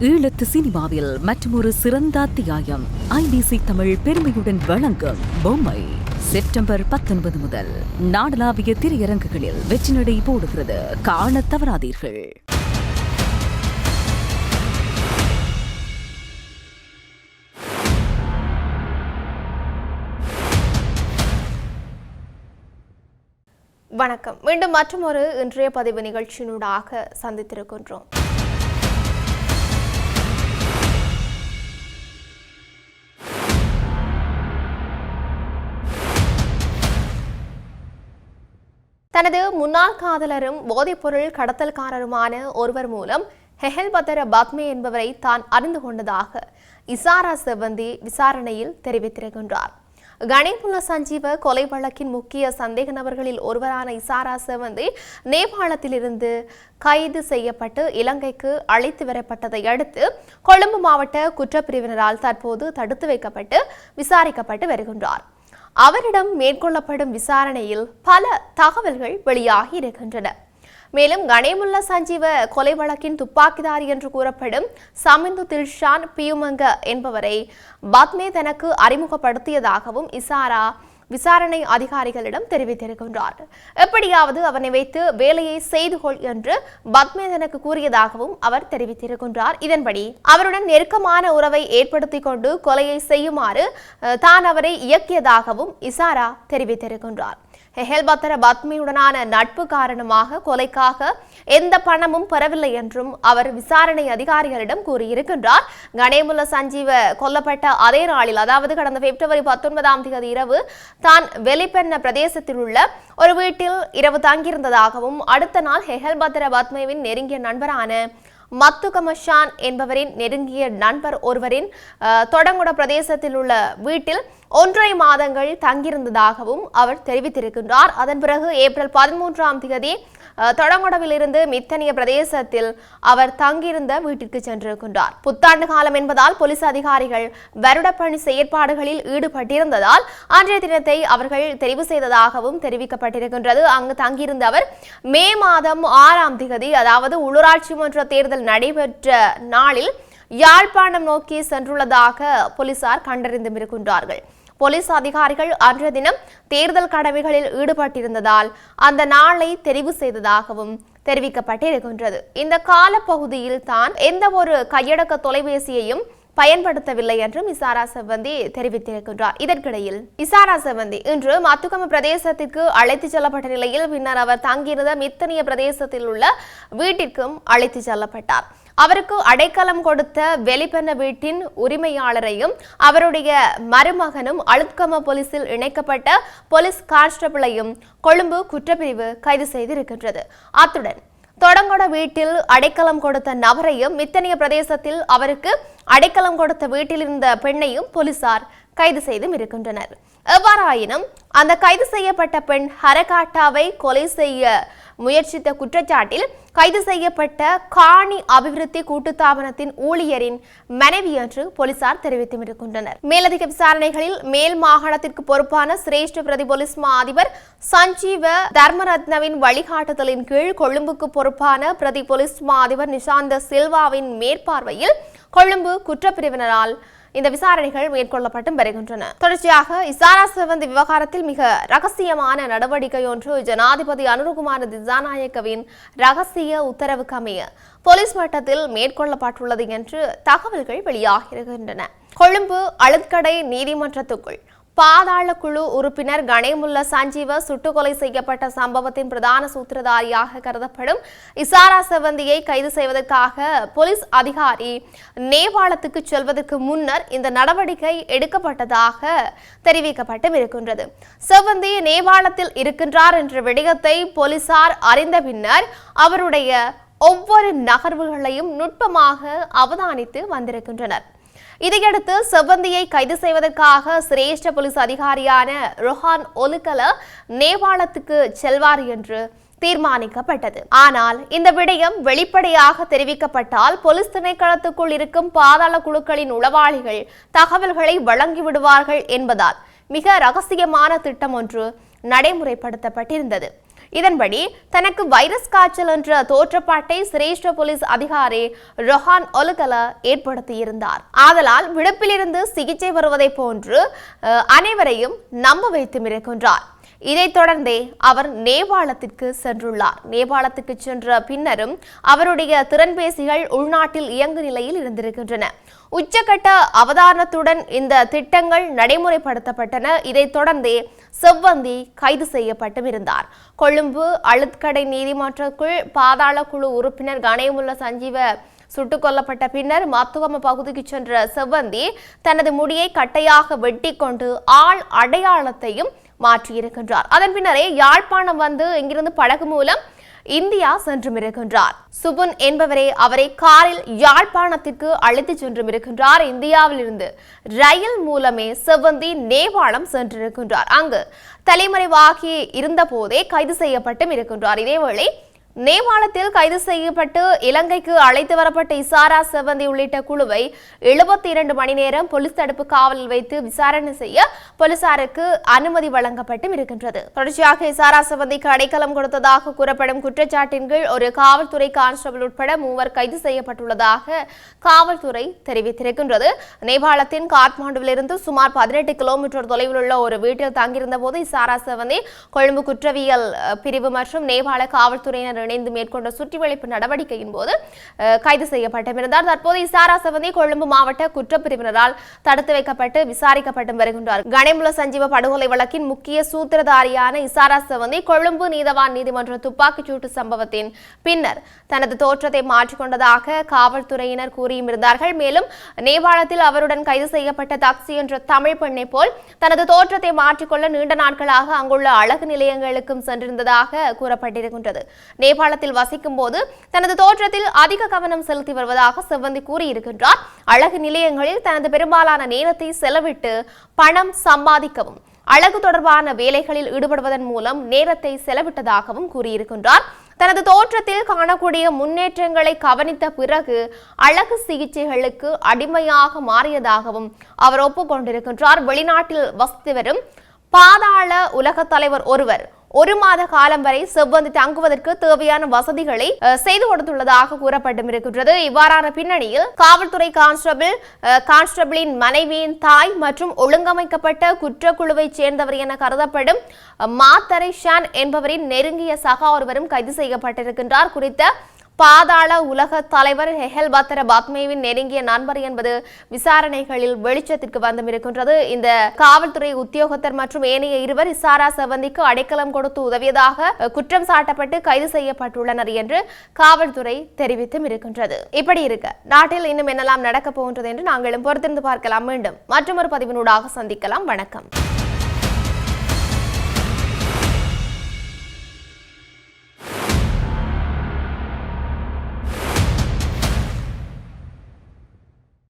ஈழத்து சினிமாவில் மற்றொரு சிறந்த அத்தியாயம். ஐபிசி தமிழ் பெருமையுடன் வழங்கும் பொம்மை. செப்டம்பர் பத்தொன்பது முதல் நாடளாவிய திரையரங்குகளில் வெற்றி நடை போடுகிறது. காண தவறாதீர்கள். வணக்கம். மீண்டும் மற்றொரு இன்றைய பதிவு நிகழ்ச்சியினூடாக சந்தித்திருக்கின்றோம். தனது முன்னாள் காதலரும் போதைப்பொருள் கடத்தல்காரருமான ஒருவர் மூலம் ஹெஹல்பத்தர பத்மே என்பவரை தான் அறிந்து கொண்டதாக இசாரா செவ்வந்தி விசாரணையில் தெரிவித்திருக்கின்றார். கணேபுல்ல சஞ்சீவ கொலை வழக்கின் முக்கிய சந்தேக நபர்களில் ஒருவரான இசாரா செவந்தி நேபாளத்திலிருந்து கைது செய்யப்பட்டு இலங்கைக்கு அழைத்து வரப்பட்டதை அடுத்து கொழும்பு மாவட்ட குற்றப்பிரிவினரால் தற்போது தடுத்து வைக்கப்பட்டு விசாரிக்கப்பட்டு வருகின்றார். அவரிடம் மேற்கொள்ளப்படும் விசாரணையில் பல தகவல்கள் வெளியாகி இருக்கின்றன. மேலும் கணேமுல்ல சஞ்சீவ கொலை வழக்கின் துப்பாக்கிதாரி என்று கூறப்படும் சமிந்து தில்ஷான் பியுமங்க என்பவரை பத்மே தனக்கு அறிமுகப்படுத்தியதாகவும் இசாரா விசாரணை அதிகாரிகளிடம் தெரிவித்திருக்கின்றார். எப்படியாவது அவனை வைத்து வேலையை செய்து கொள் என்று பத்மேதனுக்கு கூறியதாகவும் அவர் தெரிவித்திருக்கின்றார். இதன்படி அவருடன் நெருக்கமான உறவை ஏற்படுத்திக் கொண்டு கொலையை செய்யுமாறு அஹ், தான் அவரை இயக்கியதாகவும் இசாரா தெரிவித்திருக்கின்றார். ஹெஹல்பத்தர பத்மியுடனான நட்பு காரணமாக கொலைக்காக எந்த பணமும் பெறவில்லை என்றும் அவர் விசாரணை அதிகாரிகளிடம் கூறியிருக்கின்றார். கணேமுல்ல சஞ்சீவ கொல்லப்பட்ட அதே நாளில் அதாவது கடந்த பிப்ரவரி பத்தொன்பதாம் தேதி இரவு தான் வெளிப்பெண்ண பிரதேசத்தில் உள்ள ஒரு வீட்டில் இரவு தங்கியிருந்ததாகவும் அடுத்த நாள் ஹெஹல்பத்தர பத்மேவின் நெருங்கிய நண்பரான மத்துகமஷான் என்பவரின் நெருங்கிய நண்பர் ஒருவரின் தொடங்குட பிரதேசத்தில் உள்ள வீட்டில் ஒன்றரை மாதங்கள் தங்கியிருந்ததாகவும் அவர் தெரிவித்திருக்கின்றார். அதன் பிறகு ஏப்ரல் பதிமூன்றாம் தேதி தொடங்குடவிலிருந்து மித்தனிய பிரதேசத்தில் அவர் தங்கியிருந்த வீட்டிற்கு சென்றிருக்கின்றார். புத்தாண்டு காலம் என்பதால் போலீஸ் அதிகாரிகள் வருடப்பணி செயற்பாடுகளில் ஈடுபட்டிருந்ததால் அன்றைய தினத்தை அவர்கள் தெரிவு செய்ததாகவும் தெரிவிக்கப்பட்டிருக்கின்றது. அங்கு தங்கியிருந்த அவர் மே மாதம் ஆறாம் திகதி அதாவது உள்ளூராட்சி மன்ற தேர்தல் நடைபெற்ற நாளில் யாழ்ப்பாணம் நோக்கி சென்றுள்ளதாக போலீசார் கண்டறிந்திருக்கின்றார்கள் போலீஸ் அதிகாரிகள் அன்றைய தினம் தேர்தல் கடமைகளில் ஈடுபட்டிருந்ததால் அந்த நாளை தெரிவு செய்ததாகவும் தெரிவிக்கப்பட்டிருக்கின்றது. இந்த காலப்பகுதியில் தான் எந்த ஒரு கையடக்க தொலைபேசியையும் பயன்படுத்தவில்லை என்றும் இசாரா செவ்வந்தி தெரிவித்திருக்கின்றார். இதற்கிடையில் இசாரா செவ்வந்தி இன்று மத்துக்கம பிரதேசத்திற்கு அழைத்து செல்லப்பட்ட நிலையில் பின்னர் அவர் தங்கியிருந்த மித்தனிய பிரதேசத்தில் உள்ள வீட்டிற்கும் அழைத்து செல்லப்பட்டார். அவருக்கு அடைக்கலம் கொடுத்த வெளிப்பெண்ண வீட்டின் உரிமையாளரையும் அவருடைய மருமகனும் அழுத்கம போலீசில் இணைக்கப்பட்ட போலீஸ் கான்ஸ்டபிளையும் கொழும்பு குற்றப்பிரிவு கைது செய்திருக்கின்றது. அத்துடன் தொடங்கொட வீட்டில் அடைக்கலம் கொடுத்த நபரையும் மித்தனிய பிரதேசத்தில் அவருக்கு அடைக்கலம் கொடுத்த வீட்டில் இருந்த பெண்ணையும் போலீசார் கைது செய்தும் இருக்கின்றனர். எவ்வாறாயினும் அந்த கைது செய்யப்பட்ட பெண் ஹரகாட்டாவை கொலை செய்ய முயற்சித்த குற்றச்சாட்டில் கைது செய்யப்பட்ட காணி அபிவிருத்தி கூட்டுத்தாபனத்தின் ஊழியரின் மனைவி என்று போலீசார் தெரிவித்தும் இருக்கின்றனர். மேலதிக விசாரணைகளில் மேல் மாகாணத்திற்கு பொறுப்பான சிரேஷ்ட பிரதி போலீஸ் மா அதிபர் சஞ்சீவ தர்மரத்னவின் வழிகாட்டுதலின் கீழ் கொழும்புக்கு பொறுப்பான பிரதி போலீஸ் மா அதிபர் நிஷாந்த சில்வாவின் மேற்பார்வையில் கொழும்பு குற்றப்பிரிவினரால் இந்த விசாரணைகள் மேற்கொள்ளப்பட்டும் வருகின்றன. தொடர்ச்சியாக இசாரா சிவந்தி விவகாரத்தில் மிக ரகசியமான நடவடிக்கை ஒன்று ஜனாதிபதி அனுருகுமார திசாநாயக்கவின் ரகசிய உத்தரவுக்கு அமைய போலீஸ் மட்டத்தில் மேற்கொள்ளப்பட்டுள்ளது என்று தகவல்கள் வெளியாகிருக்கின்றன கொழும்பு அழுத்கடை நீதிமன்றத்துக்குள் பாதாள குழு உறுப்பினர் கணேமுல்ல சஞ்சீவ சுட்டுக்கொலை செய்யப்பட்ட சம்பவத்தின் பிரதான சூத்திரதாரியாக கருதப்படும் இசாரா செவந்தியை கைது செய்வதற்காக போலீஸ் அதிகாரி நேபாளத்துக்கு செல்வதற்கு முன்னர் இந்த நடவடிக்கை எடுக்கப்பட்டதாக தெரிவிக்கப்பட்டு இருக்கின்றது. செவந்தி நேபாளத்தில் இருக்கின்றார் என்ற விடயத்தை போலீசார் அறிந்த பின்னர் அவருடைய ஒவ்வொரு நகர்வுகளையும் நுட்பமாக அவதானித்து வந்திருக்கின்றனர். இதையடுத்து செவ்வந்தியை கைது செய்வதற்காக சிரேஷ்ட போலீஸ் அதிகாரியான ரொஹான் ஒலுக்கல நேபாளத்துக்கு செல்வார் என்று தீர்மானிக்கப்பட்டது. ஆனால் இந்த விடயம் வெளிப்படையாக தெரிவிக்கப்பட்டால் போலீஸ் திணைக்களத்துக்குள் இருக்கும் பாதாள குழுக்களின் உளவாளிகள் தகவல்களை வழங்கிவிடுவார்கள் என்பதால் மிக ரகசியமான திட்டம் ஒன்று நடைமுறைப்படுத்தப்பட்டிருந்தது. இதன்படி தனக்கு வைரஸ் காய்ச்சல் என்ற தோற்றப்பாட்டை சிரேஷ்ட போலீஸ் அதிகாரி ரொஹான் ஒலுகல ஏற்படுத்தியிருந்தார். ஆதலால் விடுப்பிலிருந்து சிகிச்சை வருவதை போன்று அனைவரையும் நம்ப வைத்து இருக்கின்றார். இதைத் தொடர்ந்தே அவர் நேபாளத்திற்கு சென்றுள்ளார். நேபாளத்துக்கு சென்ற பின்னரும் அவருடைய திறன்பேசிகள் உள்நாட்டில் இயங்கு நிலையில் இருந்திருக்கின்றன. உச்சகட்ட அவதானத்துடன் இந்த திட்டங்கள் நடைமுறைப்படுத்தப்பட்டன. இதைத் தொடர்ந்தே செவ்வந்தி கைது செய்யப்பட்டும் இருந்தார் கொழும்பு அழுத்கடை நீதிமன்றக்குள் பாதாள குழு உறுப்பினர் கணேமுல்ல சஞ்சீவ சுட்டுக் கொல்லப்பட்ட பின்னர் மத்துவம பகுதிக்கு சென்ற செவ்வந்தி தனது முடியை கட்டையாக வெட்டி கொண்டு ஆள் அடையாளத்தையும் மாற்றியிருக்கின்றார். அதன் பின்னரே யாழ்ப்பாணம் வந்து இங்கிருந்து படகு மூலம் இந்தியா சென்றும் இருக்கின்றார் சுபுன் என்பவரே அவரை காரில் யாழ்ப்பாணத்திற்கு அழைத்து சென்றும் இருக்கின்றார் இந்தியாவிலிருந்து ரயில் மூலமே செவ்வந்தி நேபாளம் சென்றிருக்கின்றார். அங்கு தலைமறைவாகி இருந்த போதே கைது செய்யப்பட்டும் இருக்கின்றார் இதேவேளை நேபாளத்தில் கைது செய்யப்பட்டு இலங்கைக்கு அழைத்து வரப்பட்ட இசாரா செவந்தி உள்ளிட்ட குழுவை எழுபத்தி இரண்டு மணி நேரம் போலீஸ் தடுப்பு காவலில் வைத்து விசாரணை செய்ய போலீசாருக்கு அனுமதி வழங்கப்பட்டும் இருக்கின்றது. தொடர்ச்சியாக இசாரா செவந்திக்கு அடைக்கலம் கொடுத்ததாக கூறப்படும் குற்றச்சாட்டின் கீழ் ஒரு காவல்துறை கான்ஸ்டபிள் உட்பட மூவர் கைது செய்யப்பட்டுள்ளதாக காவல்துறை தெரிவித்திருக்கின்றது. நேபாளத்தின் காத்மாண்டுவிலிருந்து சுமார் பதினெட்டு கிலோமீட்டர் தொலைவில் உள்ள ஒரு வீட்டில் தங்கியிருந்த போது இசாரா செவந்தி கொழும்பு குற்றவியல் பிரிவு மற்றும் நேபாள காவல்துறையினர் இணைந்து மேற்கொண்ட சுற்றிவளைப்பு நடவடிக்கையின் போது கைது செய்யப்பட்டிருந்தார் தற்போது இசாரா செவந்தி கொழும்பு மாவட்ட குற்றப்பிரிவினரால் தடுத்து வைக்கப்பட்டு விசாரிக்கப்பட்டு வருகின்றார். கணேமுல சஞ்சீவ படுகொலை வழக்கின் முக்கிய சூத்திரதாரியான இசாரா செவந்தி கொழும்பு நீதவான் நீதிமன்ற துப்பாக்கிச்சூட்டு சம்பவத்தின் பின்னர் தனது தோற்றத்தை மாற்றிக்கொண்டதாக காவல்துறையினர் கூறியிருந்தார்கள். மேலும் நேபாளத்தில் அவருடன் கைது செய்யப்பட்ட தக்சி என்ற தமிழ் பெண்ணை போல் தனது தோற்றத்தை மாற்றிக்கொள்ள நீண்ட நாட்களாக அங்குள்ள அழகு நிலையங்களுக்கும் சென்றிருந்ததாக கூறப்பட்டிருக்கின்றது. நேபாளத்தில் வசிக்கும் போது தனது தோற்றத்தில் அதிக கவனம் செலுத்தி வருவதாக செவ்வந்தி கூறியிருக்கின்றார். அழகு நிலையங்களில் தனது பெரும்பாலான நேரத்தை செலவிட்டு பணம் சம்பாதிக்கவும் அழகு தொடர்பான வேலைகளில் ஈடுபடுவதன் மூலம் நேரத்தை செலவிட்டதாகவும் கூறியிருக்கின்றார். தனது தோற்றத்தில் காணக்கூடிய முன்னேற்றங்களை கவனித்த பிறகு அழகு சிகிச்சைகளுக்கு அடிமையாக மாறியதாகவும் அவர் ஒப்புக்கொண்டிருக்கின்றார். வெளிநாட்டில் வசித்து வரும் பாதாள உலக தலைவர் ஒருவர் ஒரு மாத காலம் வரை செவ்வந்தி தங்குவதற்கு தேவையான வசதிகளை செய்து கொடுத்துள்ளதாக கூறப்பட்டும் இருக்கின்றது. இவ்வாறான பின்னணியில் காவல்துறை கான்ஸ்டபிள் கான்ஸ்டபிளின் மனைவியின் தாய் மற்றும் ஒழுங்கமைக்கப்பட்ட குற்றக்குழுவைச் சேர்ந்தவர் என கருதப்படும் மாத்தரை ஷான் என்பவரின் நெருங்கிய சகா ஒருவரும் கைது செய்யப்பட்டிருக்கின்றார். குறித்த பாதாள உலக தலைவர் ஹெஹல் பத்ர பாத்மேவின் நெருங்கிய நண்பர் என்பது விசாரணைகளில் வெளிச்சத்திற்கு வந்தும் இருக்கின்றது இந்த காவல்துறை உத்தியோகத்தர் மற்றும் ஏனைய இருவர் இசாரா செவந்திக்கு அடைக்கலம் கொடுத்து உதவியதாக குற்றம் சாட்டப்பட்டு கைது செய்யப்பட்டுள்ளனர் என்று காவல்துறை தெரிவித்தும் இருக்கின்றது. இப்படி இருக்க நாட்டில் இன்னும் என்னெல்லாம் நடக்கப் போகின்றது என்று நாங்களும் பொறுத்திருந்து பார்க்கலாம். மீண்டும் மற்றொரு பதிவினூடாக சந்திக்கலாம். வணக்கம்.